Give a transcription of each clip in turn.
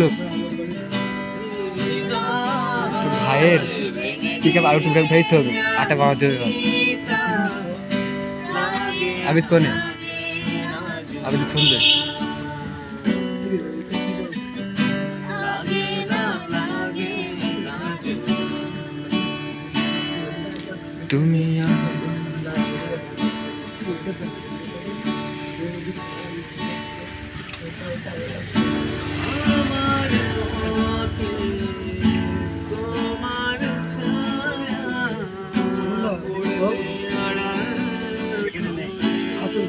লোক ভাইয়ের pick up out pick ভাইতে হবে। আটা বানাতে হবে আবিদ কোনে? আবিদ ফোন দে তুমি আমাকে রেখে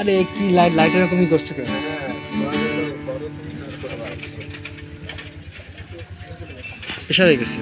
আরে কি লাইট লাইট এরকমই করছে কেন? পেশা হয়ে গেছে।